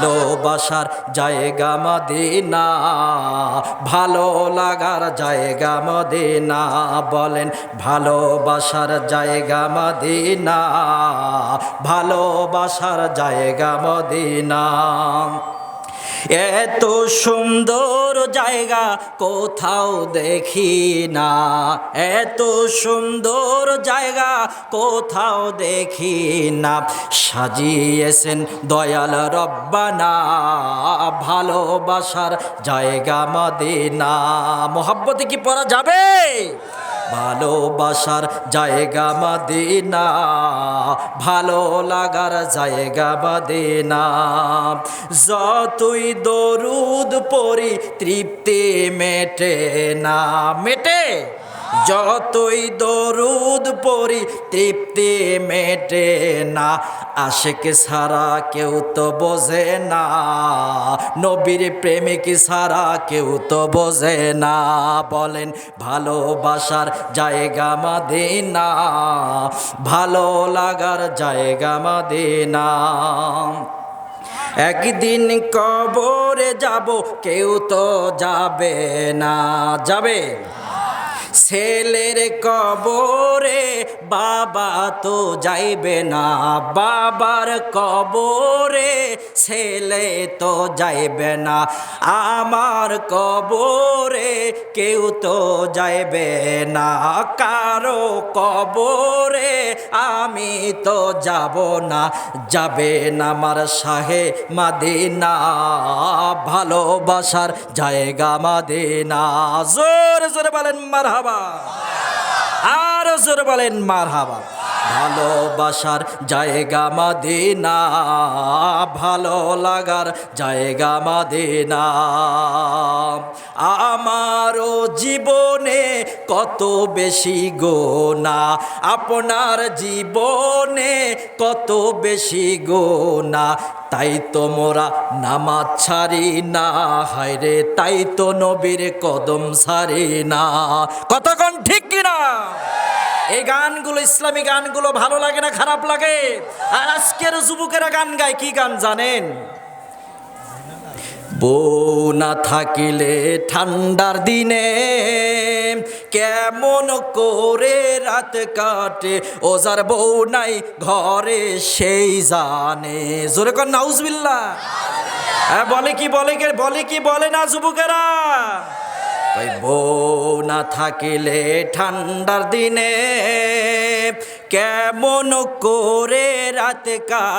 ভালোবাসার জায়গা মদিনা ভালো লাগার জায়গা মদিনা বলেন ভালোবাসার জায়গা মদিনা ভালোবাসার জায়গা মদিনা। এত সুন্দর জায়গা কোথাও দেখি না। এত সুন্দর জায়গা কোথাও দেখি না। সাজিয়েছেন দয়াল রব্বানা, ভালোবাসার জায়গা মদিনা। মোহাব্বতে কি পড়া যাবে? ভালোবাসার জায়গা মদিনা, ভালো লাগার জায়গা মদিনা। যতই দরুদ পরি তৃপ্তি মেটে না, মেটে? যতই দরুদ পরি তৃপ্তি মেটে না, আশেক সারা কেউ তো বোঝে না। নবীর প্রেমিক সারা কেউ তো বোঝে না। বলেন, ভালোবাসার জায়গা মাদিনা, ভালো লাগার জায়গা মাদিনা। একদিন কবরে যাব, কেউ তো যাবে না। যাবে? ছেলের কবরে বাবা তো যাইবে না। বাবার কবরে ছেলে তো যাইবে না। আমার কবরে কেউ তো যাইবে না। কারও কবরে আমি তো যাব না, যাবে না আমার শাহে মাদিনা। ভালোবাসার জায়গা মাদিনা। জোর, জোরে বলেন মারহাবা। আর জোরে বলেন মারহাবা। ভালোবাসার জায়গা মাদিনা, ভালো লাগার জায়গা মাদিনা। আমারও জীবনে কত বেশি গোনা, আপনার জীবনে কত বেশি গোনা। তাই তো মোরা নামাজ ছাড়ি না হায়রে তাই তো নবীর কদম ছাড়ি না। কতক্ষণ ঠিক কিনা? এই গানগুলো, ইসলামী গানগুলো ভালো লাগে না, খারাপ লাগে? আর আজকের যুবকেরা গান গায়, কি গান জানেন? বউ না থাকিলে ঠান্ডার দিনে কেমন করে রাত কাটে? ওজার বউ নাই ঘরে, সেই জানে। জোরে কর নাউজবিল্লা হ্যাঁ বলে কি, বলে বলে কি, বলে না যুবকেরা? ওই বউ না থাকিলে ঠান্ডার দিনে কেমন করে রাতে কাট?